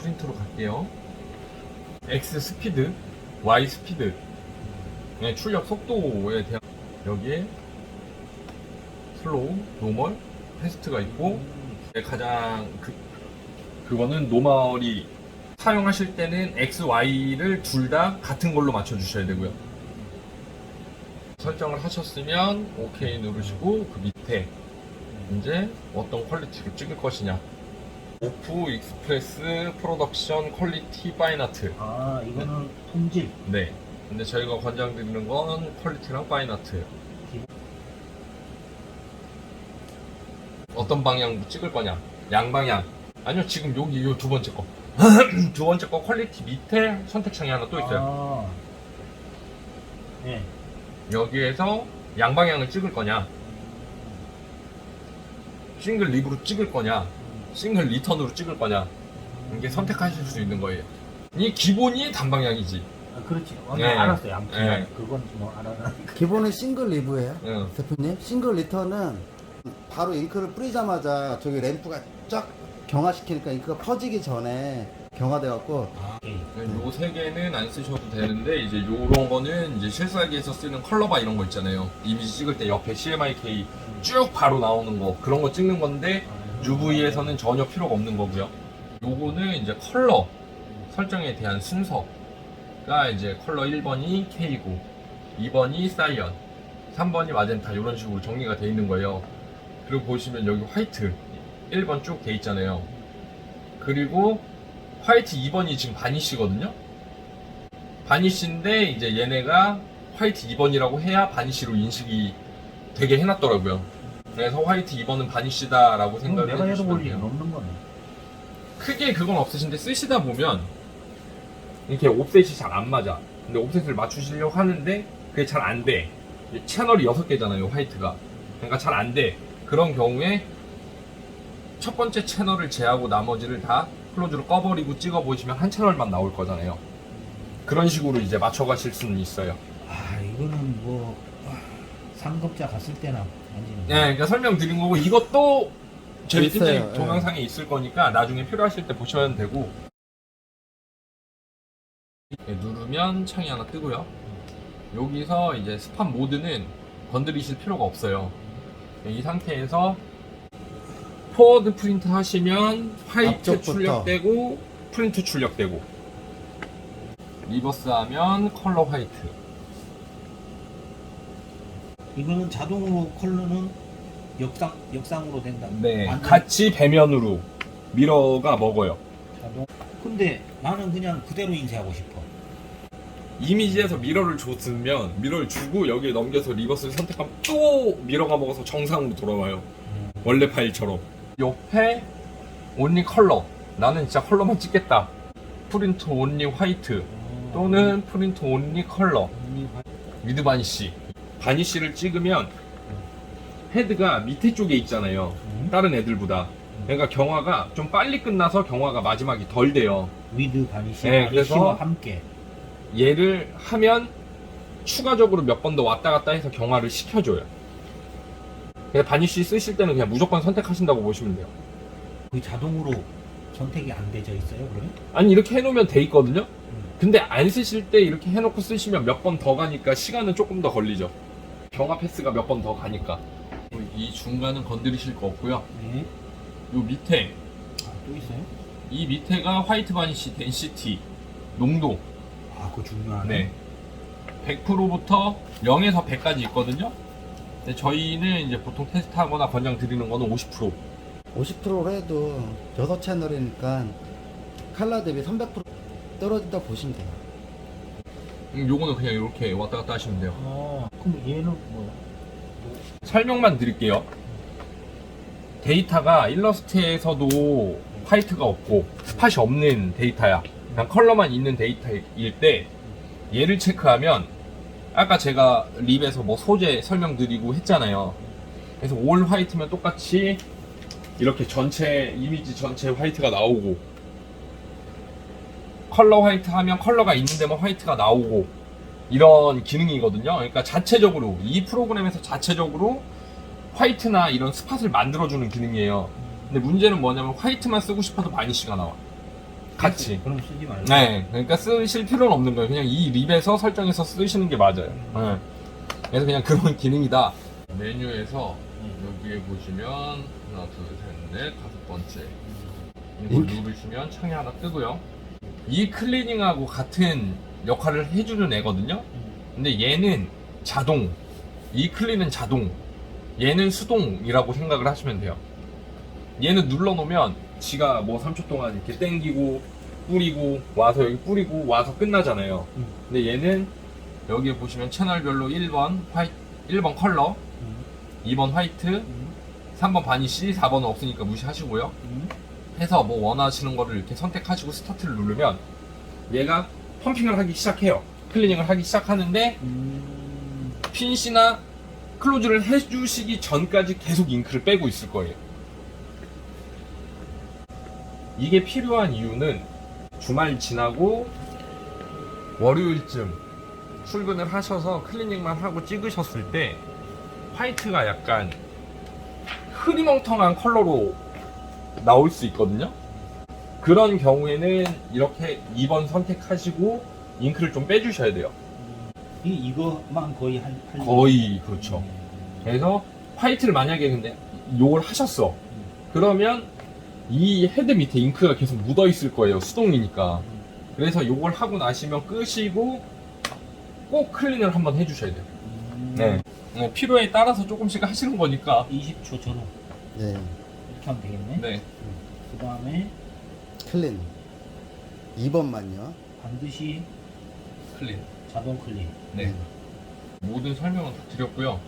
프린트로 갈게요. X 스피드, Y 스피드. 네, 출력 속도에 대한 여기에 슬로우, 노멀, 패스트가 있고 네, 가장 그 그거는 노멀이 사용하실 때는 X, Y를 둘 다 같은 걸로 맞춰 주셔야 되고요. 설정을 하셨으면 OK 누르시고 그 밑에 이제 어떤 퀄리티로 찍을 것이냐. 오프 익스프레스 프로덕션 퀄리티 파인아트. 아 이거는 품질 네. 근데 저희가 권장드리는 건 퀄리티랑 파인아트. 어떤 방향 찍을 거냐? 양방향. 아니요, 지금 여기 요 두 번째 거. 두 번째 거 퀄리티 밑에 선택창이 하나 또 있어요. 아, 네. 여기에서 양방향을 찍을 거냐? 싱글 립으로 찍을 거냐? 싱글 리턴으로 찍을 거냐? 이게 선택하실 수 있는 거예요. 이 기본이 단방향이지. 아, 그렇지. 어, 네. 나 알았어요. 아무튼 네. 그건 뭐 알아. 기본은 싱글 리브예요. 응. 대표님 싱글 리턴은 바로 잉크를 뿌리자마자 저기 램프가 쫙 경화시키니까 잉크가 퍼지기 전에 경화돼 갖고 아, 오케이. 요세 개는 안 쓰셔도 되는데 이제 요런 거는 이제 실사기에서 쓰는 컬러바 이런 거 있잖아요. 이미지 찍을 때 옆에 CMYK 쭉 바로 나오는 거 그런 거 찍는 건데 UV에서는 전혀 필요가 없는 거고요. 요거는 이제 컬러 설정에 대한 순서가 이제 컬러 1번이 K고 2번이 사이언 3번이 마젠타 이런 식으로 정리가 돼 있는 거예요. 그리고 보시면 여기 화이트 1번 쭉 돼 있잖아요. 그리고 화이트 2번이 지금 바니쉬거든요. 바니쉬인데 이제 얘네가 화이트 2번이라고 해야 바니쉬로 인식이 되게 해놨더라고요. 그래서 화이트 2번은 바니쉬다라고 그럼 생각을 내가 해도 해주시면 볼 일은 돼요. 없는 거네. 크게 그건 없으신데 쓰시다 보면 이렇게 옵셋이 잘 안 맞아. 근데 옵셋을 맞추시려고 하는데 그게 잘 안 돼. 이제 채널이 6개잖아요, 화이트가. 그러니까 잘 안 돼. 그런 경우에 첫 번째 채널을 제하고 나머지를 다 클로즈로 꺼버리고 찍어 보시면 한 채널만 나올 거잖아요. 그런 식으로 이제 맞춰 가실 수는 있어요. 아 이거는 뭐 아, 상급자 갔을 때나 아니면 네, 그러니까 설명드린 거고 이것도 저희 있어요, 팀장님 예. 동영상에 있을 거니까 나중에 필요하실 때 보시면 되고 이렇게 누르면 창이 하나 뜨고요. 여기서 이제 스팟 모드는 건드리실 필요가 없어요. 이 상태에서 포워드 프린트 하시면 화이트 앞쪽부터. 출력되고 프린트 출력되고 리버스 하면 컬러 화이트 이거는 자동으로 컬러는 역상 역상으로 된다. 네 완전 같이 배면으로 미러가 먹어요. 자동. 근데 나는 그냥 그대로 인쇄하고 싶어. 이미지에서 미러를 줬으면 미러를 주고 여기에 넘겨서 리버스를 선택하면 또 미러가 먹어서 정상으로 돌아와요. 원래 파일처럼. 옆에 온리 컬러. 나는 진짜 컬러만 찍겠다. 프린트 온리 화이트 또는 프린트 온리 컬러. 위드 바니쉬. 바니쉬를 찍으면 헤드가 밑에 쪽에 있잖아요. 음. 다른 애들보다. 그러니까 경화가 좀 빨리 끝나서 경화가 마지막이 덜 돼요. 위드 바니시 네, 그래서- 함께. 얘를 하면 추가적으로 몇 번 더 왔다 갔다 해서 경화를 시켜줘요. 그냥 바니쉬 쓰실 때는 그냥 무조건 선택하신다고 보시면 돼요. 그 자동으로 선택이 안 되져 있어요, 그러면? 아니 이렇게 해놓으면 돼 있거든요. 음. 근데 안 쓰실 때 이렇게 해놓고 쓰시면 몇 번 더 가니까 시간은 조금 더 걸리죠. 경화 패스가 몇 번 더 가니까. 이 중간은 건드리실 거 없고요. 네. 요 밑에 아, 또 있어요? 이 밑에가 화이트 바니쉬 덴시티 농도. 아, 그거 중요하네. 네. 100%부터 0에서 100까지 있거든요. 근데 저희는 이제 보통 테스트하거나 권장 드리는 거는 50%. 50%로 해도 6 채널이니까 칼라 대비 300% 떨어진다 보시면 돼요. 음, 요거는 그냥 이렇게 왔다 갔다 하시면 돼요. 어, 그럼 얘는 뭐? 설명만 드릴게요. 데이터가 일러스트에서도 화이트가 없고 스팟이 없는 데이터야. 그냥 컬러만 있는 데이터일 때 얘를 체크하면 아까 제가 립에서 뭐 소재 설명드리고 했잖아요. 그래서 올 화이트면 똑같이 이렇게 전체 이미지 전체 화이트가 나오고 컬러 화이트 하면 컬러가 있는 데만 화이트가 나오고 이런 기능이거든요. 그러니까 자체적으로 이 프로그램에서 자체적으로 화이트나 이런 스팟을 만들어주는 기능이에요. 근데 문제는 뭐냐면 화이트만 쓰고 싶어도 바니쉬가 나와. 같이. 그럼 쓰지 말고. 네, 그러니까 쓰실 필요는 없는 거예요. 그냥 이 립에서 설정해서 쓰시는 게 맞아요. 네. 그래서 그냥 그런 기능이다. 메뉴에서 여기에 보시면 하나, 둘, 셋, 넷, 다섯 번째 이렇게? 누르시면 창이 하나 뜨고요. 이 클리닝하고 같은 역할을 해주는 애거든요. 근데 얘는 자동, 이 클린은 자동, 얘는 수동이라고 생각을 하시면 돼요. 얘는 눌러놓으면 지가 뭐 3초 동안 이렇게 땡기고 뿌리고 와서 여기 뿌리고 와서 끝나잖아요. 음. 근데 얘는 여기에 보시면 채널별로 1번 화이 1번 컬러, 음. 2번 화이트, 음. 3번 바니쉬, 4번은 없으니까 무시하시고요. 음. 해서 뭐 원하시는 거를 이렇게 선택하시고 스타트를 누르면 얘가 펌핑을 하기 시작해요. 클리닝을 하기 시작하는데 음. 핀시나 클로즈를 해주시기 전까지 계속 잉크를 빼고 있을 거예요. 이게 필요한 이유는 주말 지나고 월요일쯤 출근을 하셔서 클리닝만 하고 찍으셨을 때 화이트가 약간 흐리멍텅한 컬러로 나올 수 있거든요. 그런 경우에는 이렇게 2번 선택하시고 잉크를 좀 빼주셔야 돼요. 이 이거만 거의 한 한- 거의 그렇죠. 그래서 화이트를 만약에 근데 요걸 하셨어. 그러면 이 헤드 밑에 잉크가 계속 묻어 있을 거예요. 수동이니까. 그래서 요걸 하고 나시면 끄시고 꼭 클린을 한번 해주셔야 돼요. 음. 네. 네, 필요에 따라서 조금씩 하시는 거니까. 20초처럼 네. 이렇게 하면 되겠네. 네. 그 다음에 클린. 2번만요. 반드시 클린. 자동 클릭. 네. 모든 설명은 다 드렸고요.